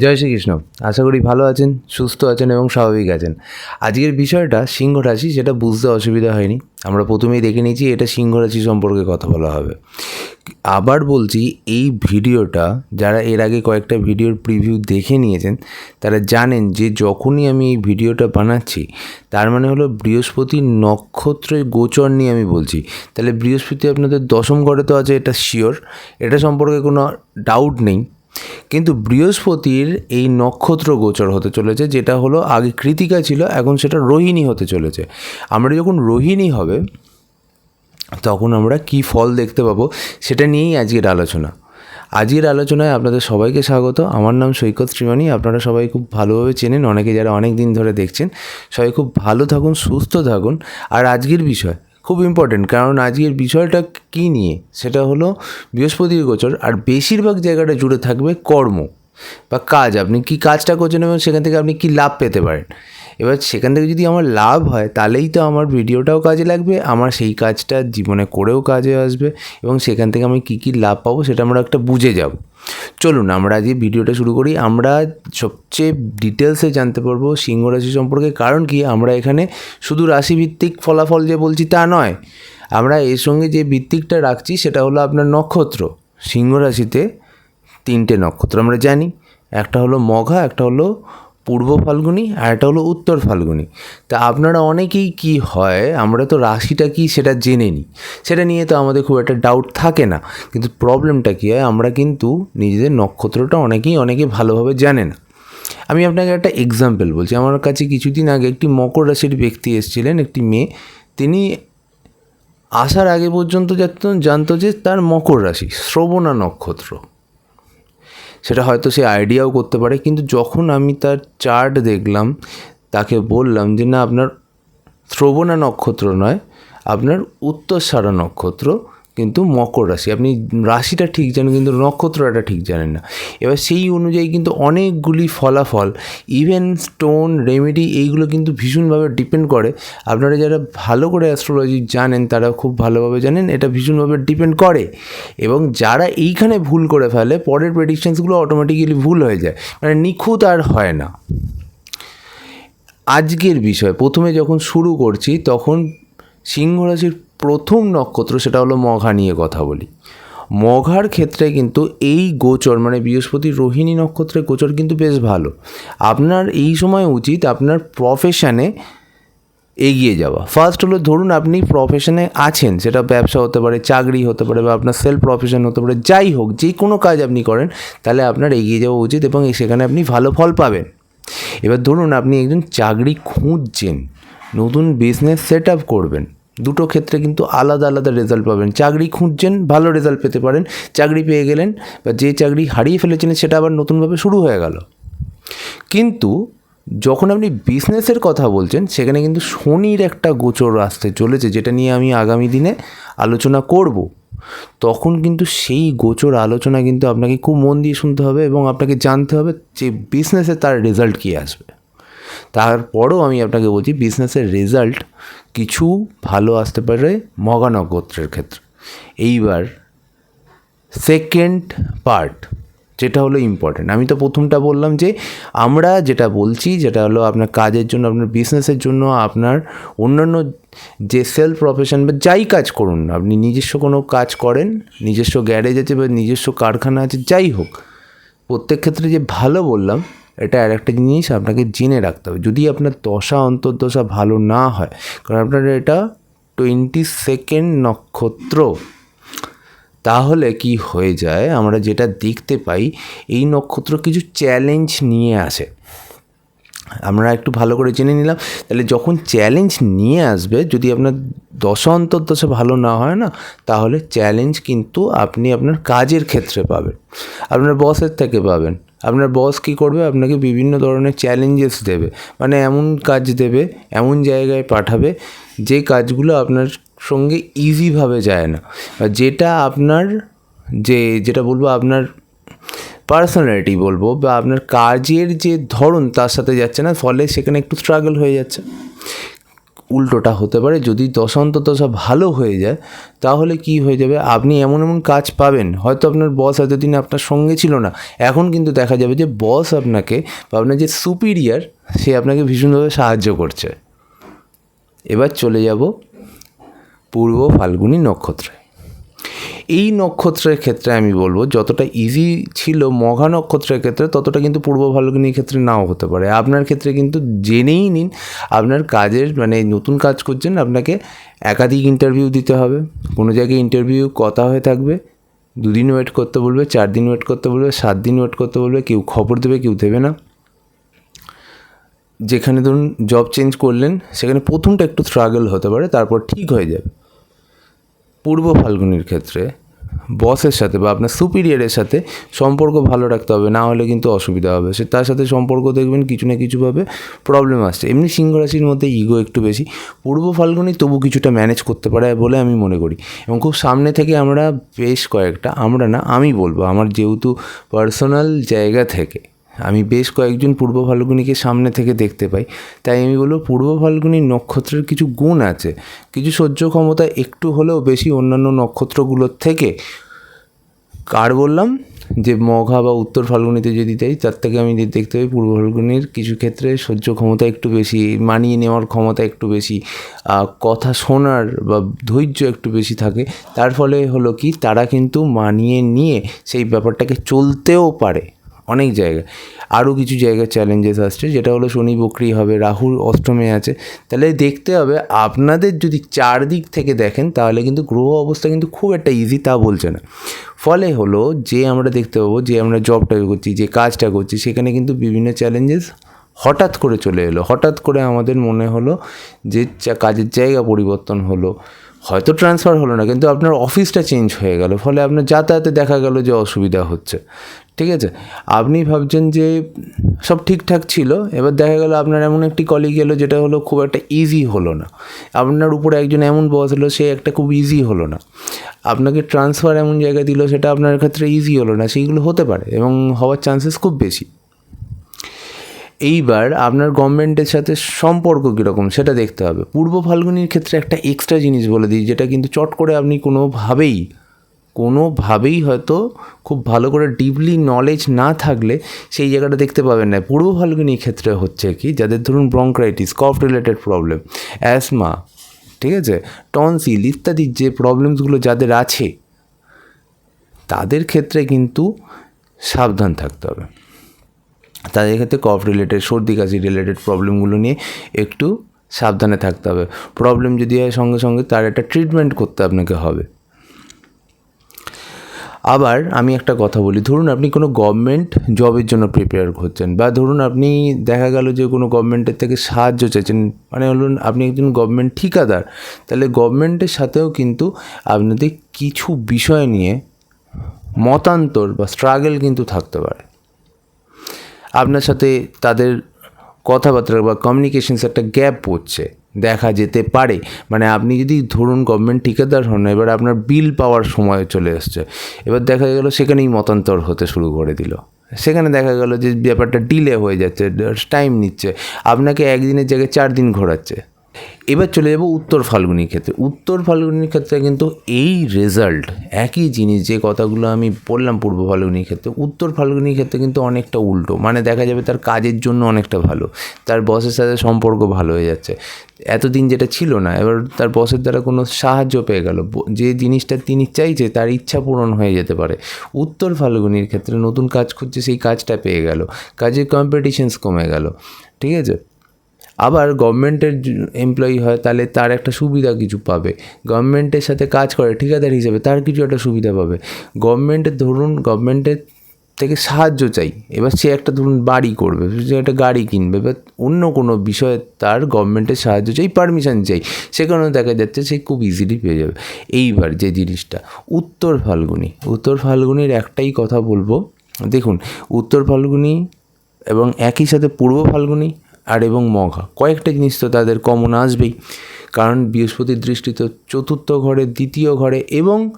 জয় শ্রীকৃষ্ণ। আশা করি ভালো আছেন, সুস্থ আছেন এবং স্বাভাবিক আছেন। আজকের বিষয়টা সিংহ রাশি, সেটা বুঝতে অসুবিধা হয়নি। আমরা প্রথমেই দেখে নিয়েছি এটা সিংহ রাশি সম্পর্কে কথা বলা হবে। আবার বলছি, এই ভিডিওটা, যারা এর আগে কয়েকটা ভিডিওর প্রিভিউ দেখে নিয়েছেন, তারা জানেন যে যখনই আমি এই ভিডিওটা বানাচ্ছি, তার মানে হলো বৃহস্পতি নক্ষত্রের গোচর নিয়ে আমি বলছি। তাহলে বৃহস্পতি আপনাদের দশম ঘরে তো আছে, এটা শিওর এটা সম্পর্কে কোনো ডাউট নেই। কিন্তু বৃহস্পতির এই নক্ষত্র গোচর হতে চলেছে, যেটা হলো আগে কৃতিকা ছিল, এখন সেটা রোহিণী হতে চলেছে। আমরা যখন রোহিণী হবে, তখন আমরা কি ফল দেখতে পাবো, সেটা নিয়েই আজকের আলোচনা। আজকের আলোচনায় আপনাদের সবাইকে স্বাগত। আমার নাম সৈকত শ্রীমানি আপনারা সবাই খুব ভালোভাবে চেনেন, অনেকে যারা অনেক দিন ধরে দেখছেন। সবাই খুব ভালো থাকুন, সুস্থ থাকুন। আর আজকের বিষয় খুব ইম্পর্টেন্ট কারণ আজকের বিষয়টা কী নিয়ে? সেটা হলো বৃহস্পতির গোচর, আর বেশিরভাগ জায়গাটা জুড়ে থাকবে কর্ম বা কাজ। আপনি কি কাজটা করছেন এবং সেখান থেকে আপনি কি লাভ পেতে পারেন? এবার সেখান থেকে যদি আমার লাভ হয়, তাহলেই তো আমার ভিডিওটাও কাজে লাগবে, আমার সেই কাজটা জীবনে করেও কাজে আসবে এবং সেখান থেকে আমি কী কী লাভ পাবো সেটা আমরা একটা বুঝে যাব। চলুন আমরা আজকে ভিডিওটা শুরু করি, আমরা সবচেয়ে ডিটেলসে জানতে পারব সিংহ রাশি সম্পর্কে, কারণ কি আমরা এখানে শুধু রাশিভিত্তিক ফলাফল যে বলছি তা নয়, আমরা এর সঙ্গে যে ভিত্তিকটা রাখছি সেটা হলো আপনার নক্ষত্র। সিংহ রাশিতে তিনটে নক্ষত্র আমরা জানি, একটা হলো মঘা, একটা হলো পূর্ব ফাল্গুনি আর একটা হলো উত্তর ফাল্গুনি। তা আপনারা অনেকেই কি হয়, আমরা তো রাশিটা কি সেটা জেনে নিই। সেটা নিয়ে তো আমাদের খুব একটা ডাউট থাকে না। কিন্তু প্রবলেমটা কী হয়, আমরা কিন্তু নিজেদের নক্ষত্রটা অনেকেই, অনেকে ভালোভাবে জানে না। আমি আপনাকে একটা এক্সাম্পল বলছি। আমার কাছে কিছুদিন আগে একটি মকর রাশির ব্যক্তি এসেছিলেন, একটি মেয়ে। তিনি আসার আগে পর্যন্ত জানতো জানতো যে তার মকর রাশি, শ্রবণা নক্ষত্র। সেটা হয়তো সে আইডিয়াও করতে পারে, কিন্তু যখন আমি তার চার্ট দেখলাম, তাকে বললাম যে, না, আপনার শ্রবণা নক্ষত্র নয়, আপনার উত্তর সারা নক্ষত্র কিন্তু মকর রাশি। আপনি রাশিটা ঠিক জানেন, কিন্তু নক্ষত্রটা ঠিক জানেন না। এবার সেই অনুযায়ী কিন্তু অনেকগুলি ফলাফল ইভেন স্টোন রেমেডি এইগুলো কিন্তু ভীষণভাবে ডিপেন্ড করে। আপনারা যারা ভালো করে অ্যাস্ট্রোলজি জানেন, তারা খুব ভালোভাবে জানেন, এটা ভীষণভাবে ডিপেন্ড করে। এবং যারা এইখানে ভুল করে ফেলে, পরের প্রেডিকশানসগুলো অটোমেটিক্যালি ভুল হয়ে যায়। মানে নিখুঁত আর হয় না। আজকের বিষয়, প্রথমে যখন শুরু করছি, তখন সিংহ রাশির প্রথম নক্ষত্র সেটা হলো মঘা নিয়ে কথা বলি। মঘার ক্ষেত্রে কিন্তু এই গোচর মানে বৃহস্পতি রোহিণী নক্ষত্রের গোচর কিন্তু বেশ ভালো। আপনার এই সময় উচিত আপনার প্রফেশনে এগিয়ে যাওয়া। ফার্স্ট হলো ধরুন আপনি প্রফেশনে আছেন, সেটা ব্যবসা হতে পারে, চাকরি হতে পারে বা আপনার সেলফ প্রফেশন হতে পারে, যাই হোক, যে কোনো কাজ আপনি করেন, তাহলে আপনার এগিয়ে যাওয়া উচিত এবং সেখানে আপনি ভালো ফল পাবেন। এবার ধরুন আপনি একজন চাকরি খুঁজছেন, নতুন বিজনেস সেট আপ করবেন। দুটো ক্ষেত্রে কিন্তু আলাদা আলাদা রেজাল্ট পাবেন। চাকরি খুঁজছেন, ভালো রেজাল্ট পেতে পারেন। চাকরি পেয়ে গেলেন, বা যে চাকরি হারিয়ে ফেলেছিলেন সেটা আবার নতুনভাবে শুরু হয়ে গেল। কিন্তু যখন আপনি বিজনেসের কথা বলছেন, সেখানে কিন্তু শনির একটা গোচর আসতে চলেছে, যেটা নিয়ে আমি আগামী দিনে আলোচনা করব। তখন কিন্তু সেই গোচর আলোচনা কিন্তু আপনাকে খুব মন দিয়ে শুনতে হবে এবং আপনাকে জানতে হবে যে বিজনেসে তার রেজাল্ট কী আসবে। তারপরও আমি আপনাকে বলছি বিজনেসের রেজাল্ট কিছু ভালো আসতে পারে মগা নক্ষত্রের ক্ষেত্রে। এইবার সেকেন্ড পার্ট যেটা হলো ইম্পর্টেন্ট আমি তো প্রথমটা বললাম যে, আমরা যেটা বলছি, যেটা হলো আপনার কাজের জন্য, আপনার বিজনেসের জন্য, আপনার অন্যান্য যে সেলফ প্রফেশন বা যাই কাজ করুন আপনি নিজস্ব কোনো কাজ করেন, নিজস্ব গ্যারেজ আছে বা নিজস্ব কারখানা আছে, যাই হোক, প্রত্যেক ক্ষেত্রে যে ভালো বললাম এটা আর একটা জিনিস আপনাকে জেনে রাখতে হবে। যদি আপনার দশা, অন্তর্দশা ভালো না হয়, কারণ আপনার এটা টোয়েন্টি সেকেন্ড নক্ষত্র, তাহলে কি হয়ে যায়? আমরা যেটা দেখতে পাই, এই নক্ষত্র কিছু চ্যালেঞ্জ নিয়ে আসে। আমরা একটু ভালো করে জেনে নিলাম। তাহলে যখন চ্যালেঞ্জ নিয়ে আসবে, যদি আপনার দশা, অন্তর্দশা ভালো না হয় না, তাহলে চ্যালেঞ্জ কিন্তু আপনি আপনার কাজের ক্ষেত্রে পাবেন। আপনার বসের থেকে পাবেন। আপনার বস কী করবে? আপনাকে বিভিন্ন ধরনের চ্যালেঞ্জেস দেবে। মানে এমন কাজ দেবে, এমন জায়গায় পাঠাবে, যে কাজগুলো আপনার সঙ্গে ইজিভাবে যায় না। যেটা আপনার যে, যেটা বলব আপনার পার্সোনালিটি বলব, বা আপনার কাজের যে ধরন তার সাথে যাচ্ছে না, ফলে সেখানে একটু স্ট্রাগল হয়ে যাচ্ছে। উল্টোটা হতে পারে। যদি দশান্ত দশা ভালো হয়ে যায়, তাহলে কি হয়ে যাবে? আপনি এমন এমন কাজ পাবেন। হয়তো আপনার বস এতদিন আপনার সঙ্গে ছিল না। এখন কিন্তু দেখা যাবে যে বস আপনাকে বা আপনার যে সুপিরিয়ার সে আপনাকে ভীষণভাবে সাহায্য করছে। এবার চলে যাব পূর্ব ফাল্গুনী নক্ষত্রে। এই নক্ষত্রের ক্ষেত্রে আমি বলব, যতটা ইজি ছিল মঘা নক্ষত্রের ক্ষেত্রে, ততটা কিন্তু পূর্ব ফাল্গুনির ক্ষেত্রে নাও হতে পারে। আপনার ক্ষেত্রে কিন্তু জেনেই নিন, আপনার কাজের মানে নতুন কাজ করছেন, আপনাকে একাধিক ইন্টারভিউ দিতে হবে। কোনো জায়গায় ইন্টারভিউ কথা হয়ে থাকবে, দুদিন ওয়েট করতে বলবে চার দিন ওয়েট করতে বলবে সাত দিন ওয়েট করতে বলবে, কেউ খবর দেবে, কেউ দেবে না। যেখানে ধরুন জব চেঞ্জ করলেন, সেখানে প্রথমটা একটু স্ট্রাগল হতে পারে, তারপর ঠিক হয়ে যাবে। পূর্ব ফাল্গুনির ক্ষেত্রে বসের সাথে বা আপনার সুপিরিয়ারের সাথে সম্পর্ক ভালো রাখতে হবে, না হলে কিন্তু অসুবিধা হবে। সে তার সাথে সম্পর্ক দেখবেন কিছু না কিছুভাবে প্রবলেম আসছে। এমনি সিংহ রাশির মধ্যে ইগো একটু বেশি। পূর্ব ফাল্গুনি তবু কিছুটা ম্যানেজ করতে পারে বলে আমি মনে করি। এবং খুব সামনে থেকে আমরা বেশ কয়েকটা, আমরা না, আমি বলব, আমার যেহেতু পার্সোনাল জায়গা থেকে আমি বেশ কয়েকজন পূর্ব ফাল্গুনিকে সামনে থেকে দেখতে পাই। তাই আমি বলব পূর্ব ফাল্গুনির নক্ষত্রের কিছু গুণ আছে। কিছু সহ্য ক্ষমতা একটু হলেও বেশি অন্যান্য নক্ষত্রগুলোর থেকে। কার বললাম? যে মঘা বা উত্তর ফাল্গুনিতে যদি যাই, তার থেকে আমি দেখতে পাই পূর্ব ফাল্গুনির কিছু ক্ষেত্রে সহ্য ক্ষমতা একটু বেশি, মানিয়ে নেওয়ার ক্ষমতা একটু বেশি কথা শোনার বা ধৈর্য একটু বেশি থাকে। তার ফলে হলো কি? তারা কিন্তু মানিয়ে নিয়ে সেই ব্যাপারটাকে চলতেও পারে। অনেক জায়গায় আরও কিছু জায়গায় চ্যালেঞ্জেস আসছে, যেটা হলো শনি বকরি হবে, রাহুর অষ্টমে আছে। তাহলে দেখতে হবে, আপনাদের যদি চারদিক থেকে দেখেন, তাহলে কিন্তু গ্রহ অবস্থা কিন্তু খুব একটা ইজি তা বলছে না। ফলে হলো যে আমরা দেখতে পাবো, যে আমরা জবটা করছি, যে কাজটা করছি, সেখানে কিন্তু বিভিন্ন চ্যালেঞ্জেস হঠাৎ করে চলে এলো। হঠাৎ করে আমাদের মনে হলো যে কাজের জায়গা পরিবর্তন হলো। হয়তো ট্রান্সফার হলো না, কিন্তু আপনার অফিসটা চেঞ্জ হয়ে গেল, ফলে আপনার যাতায়াতে দেখা গেল যে অসুবিধা হচ্ছে। ঠিক আছে? আপনি ভাবছেন যে সব ঠিকঠাক ছিল, এবার দেখা গেল আপনার এমন একটি কলিগ এলো যেটা হলো খুব একটা ইজি হলো না। আপনার উপরে একজন এমন বস হলো সে একটা খুব ইজি হলো না। আপনাকে ট্রান্সফার এমন জায়গায় দিল, সেটা আপনার ক্ষেত্রে ইজি হলো না, সেইগুলো হতে পারে এবং হওয়ার চান্সেস খুব বেশি। এইবার আপনার গভর্নমেন্টের সাথে সম্পর্ক কীরকম সেটা দেখতে হবে। পূর্ব ফাল্গুনির ক্ষেত্রে একটা এক্সট্রা জিনিস বলে দিই, যেটা কিন্তু চট করে আপনি কোনোভাবেই কোনোভাবেই হয়তো খুব ভালো করে ডিপলি নলেজ না থাকলে সেই জায়গাটা দেখতে পাবেন না। পূর্ব ফাল্গুনির ক্ষেত্রে হচ্ছে কি, যাদের ধরুন bronchitis cough related problem asthma ঠিক আছে টনসিল ইত্যাদি যে প্রবলেমসগুলো যাদের আছে, তাদের ক্ষেত্রে কিন্তু সাবধান থাকতে হবে। তাদের ক্ষেত্রে কফ রিলেটেড সর্দি, কাশি রিলেটেড প্রবলেমগুলো নিয়ে একটু সাবধানে থাকতে হবে। প্রবলেম যদি হয় সঙ্গে সঙ্গে তার একটা ট্রিটমেন্ট করতে আপনাকে হবে। আবার আমি একটা কথা বলি, ধরুন আপনি কোনো গভর্নমেন্ট জবের জন্য প্রিপেয়ার করছেন বা ধরুন আপনি দেখা গেল যে কোনো গভর্নমেন্টের থেকে সাহায্য চাইছেন মানে হলুন আপনি একজন গভর্নমেন্ট ঠিকাদার, তাহলে গভর্নমেন্টের সাথেও কিন্তু আপনাদের কিছু বিষয় নিয়ে মতান্তর বা স্ট্রাগল কিন্তু থাকতে পারে। আপনার সাথে তাদের কথাবার্তা বা কমিউনিকেশনস একটা গ্যাপ পড়ছে, দেখা যেতে পারে। মানে আপনি যদি ধরুন গভর্নমেন্ট ঠিকাদার হন, এবার আপনার বিল পাওয়ার সময় চলে এসছে। এবার দেখা গেল সেখানেই মতান্তর হতে শুরু করে দিল। সেখানে দেখা গেল যে ব্যাপারটা ডিলে হয়ে যাচ্ছে টাইম নিচ্ছে। আপনাকে একদিনের জায়গায় চার দিন ঘোরাচ্ছে। এবার চলে যাব উত্তর ফাল্গুনির ক্ষেত্রে। উত্তর ফাল্গুনির ক্ষেত্রে কিন্তু এই রেজাল্ট একই জিনিস, যে কথাগুলো আমি বললাম পূর্ব ফাল্গুনির ক্ষেত্রে, উত্তর ফাল্গুনির ক্ষেত্রে কিন্তু অনেকটা উল্টো। মানে দেখা যাবে তার কাজের জন্য অনেকটা ভালো, তার বসের সাথে সম্পর্ক ভালো হয়ে যাচ্ছে। এতদিন যেটা ছিল না, এবার তার বসের দ্বারা কোনো সাহায্য পেয়ে গেল। যে জিনিসটা তিনি চাইছে, তার ইচ্ছা পূরণ হয়ে যেতে পারে। উত্তর ফাল্গুনির ক্ষেত্রে নতুন কাজ খুঁজছে, সেই কাজটা পেয়ে গেল। কাজের কম্পিটিশনস কমে গেল। ঠিক আছে? আবার গভর্নমেন্টের এমপ্লয়ি হয়, তাহলে তার একটা সুবিধা কিছু পাবে। গভর্নমেন্টের সাথে কাজ করে, ঠিকাদার হিসেবে তার কিছু একটা সুবিধা পাবে। গভর্নমেন্টের ধরুন গভর্নমেন্টের থেকে সাহায্য চাই, এবার সে একটা ধরুন বাড়ি করবে, সে একটা গাড়ি কিনবে বা অন্য কোনো বিষয়ে তার গভর্নমেন্টের সাহায্য চাই পারমিশন চাই, সেখানেও দেখা যাচ্ছে সে খুব ইজিলি পেয়ে যাবে। এইবার যে জিনিসটা, উত্তর ফাল্গুনি, উত্তর ফাল্গুনির একটাই কথা বলব, দেখুন, উত্তর ফাল্গুনি এবং একই সাথে পূর্ব ফাল্গুনি আর এবং মঘা। কয়েকটা জিনিস তো তাদের কমন আসবেই। কারণ বৃহস্পতির দৃষ্টি তো চতুর্থ ঘরে, দ্বিতীয় ঘরে এবং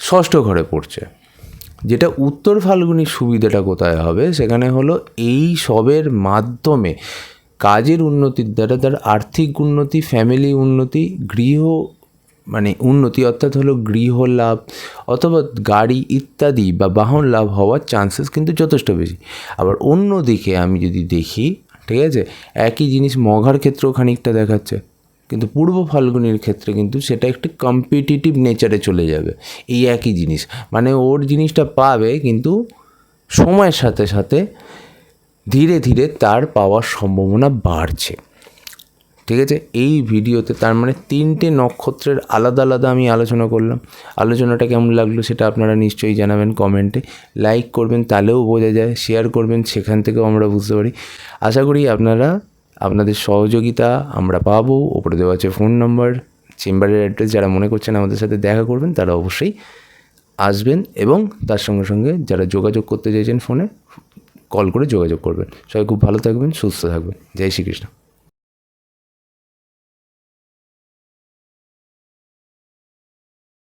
ষষ্ঠ ঘরে পড়ছে। যেটা উত্তর ফাল্গুনির সুবিধাটা কোথায় হবে? সেখানে হলো এই সবের মাধ্যমে কাজের উন্নতির দ্বারা তার আর্থিক উন্নতি ফ্যামিলি উন্নতি, গৃহ মানে উন্নতি অর্থাৎ হলো গৃহ লাভ অথবা গাড়ি ইত্যাদি বা বাহন লাভ হওয়ার চান্সেস কিন্তু যথেষ্ট বেশি। আবার অন্য দিকে আমি যদি দেখি ঠিক আছে? একই জিনিস মঘার ক্ষেত্রেও খানিকটা দেখাচ্ছে, কিন্তু পূর্ব ফাল্গুনির ক্ষেত্রে কিন্তু সেটা একটি কম্পিটিটিভ নেচারে চলে যাবে, এই একই জিনিস। মানে ওর জিনিসটা পাবে কিন্তু সময়ের সাথে সাথে ধীরে ধীরে তার পাওয়ার সম্ভাবনা বাড়ছে। ঠিক আছে? এই ভিডিওতে তার মানে তিনটে নক্ষত্রের আলাদা আলাদা আমি আলোচনা করলাম। আলোচনাটা কেমন লাগল সেটা আপনারা নিশ্চয়ই জানাবেন কমেন্টে। লাইক করবেন, তাহলেও বোঝা যায়। শেয়ার করবেন, সেখান থেকেও আমরা বুঝতে পারি। আশা করি আপনারা, আপনাদের সহযোগিতা আমরা পাবো। ওপরে দেওয়া আছে ফোন নম্বর, চেম্বারের অ্যাড্রেস, যারা মনে করছেন আমাদের সাথে দেখা করবেন, তারা অবশ্যই আসবেন এবং তার সঙ্গে সঙ্গে যারা যোগাযোগ করতে চাইছেন ফোনে, কল করে যোগাযোগ করবেন। সবাই খুব ভালো থাকবেন, সুস্থ থাকবেন। জয় শ্রীকৃষ্ণ।